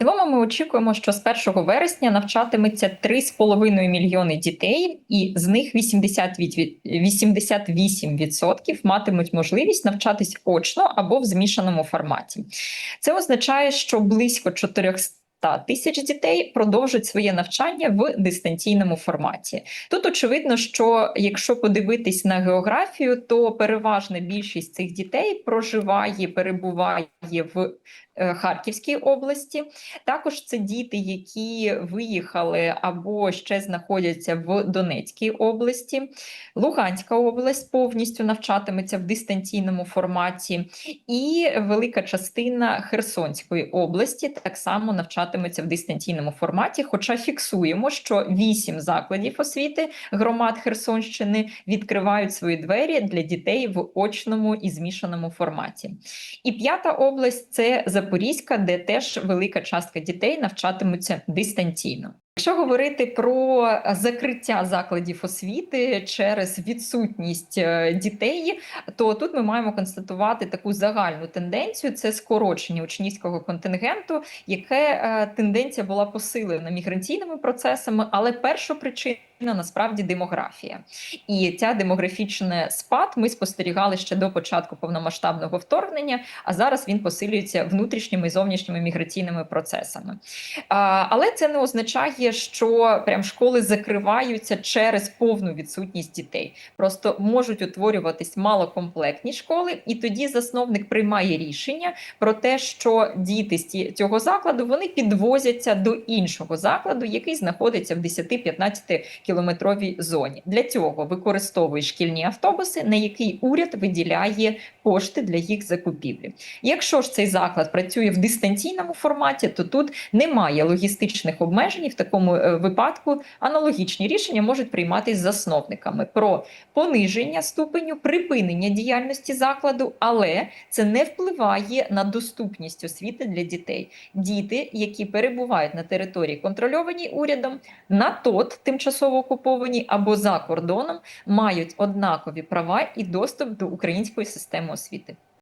цілому ми очікуємо, що з 1 вересня навчатиметься 3,5 мільйони дітей, і з них 80 від- 88% матимуть можливість навчатись очно або в змішаному форматі. Це означає, що близько 400 тисяч дітей продовжать своє навчання в дистанційному форматі. Тут очевидно, що якщо подивитись на географію, то переважна більшість цих дітей проживає, перебуває в е, Харківській області. Також це діти, які виїхали або ще знаходяться в Донецькій області. Луганська область повністю навчатиметься в дистанційному форматі, і велика частина Херсонської області так само навчатиметься в дистанційному форматі. Хоча фіксуємо, що вісім закладів освіти громад Херсонщини відкривають свої двері для дітей в очному і змішаному форматі. І п'ята область це Запорізька, де теж велика частка дітей навчатимуться дистанційно. Якщо говорити про закриття закладів освіти через відсутність е, дітей, то тут ми маємо констатувати таку загальну тенденцію: це скорочення учнівського контингенту, яке е, тенденція була посилена міграційними процесами, але перша причина. Насправді демографія, і ця демографічний спад ми спостерігали ще до початку повномасштабного вторгнення. А зараз він посилюється внутрішніми і зовнішніми міграційними процесами. Але це не означає, що прям школи закриваються через повну відсутність дітей. Просто можуть утворюватись малокомплектні школи, і тоді засновник приймає рішення про те, що діти з цього закладу вони підвозяться до іншого закладу, який знаходиться в 10-15 кілометровій зоні. Для цього використовує шкільні автобуси, на який уряд виділяє кошти для їх закупівлі. Якщо ж цей заклад працює в дистанційному форматі, то тут немає логістичних обмежень. В такому е, випадку аналогічні рішення можуть прийматися засновниками про пониження ступеню, припинення діяльності закладу, але це не впливає на доступність освіти для дітей. Діти, які перебувають на території контрольованій урядом, на ТОТ тимчасово окуповані або за кордоном, мають однакові права і доступ до української системи освіти.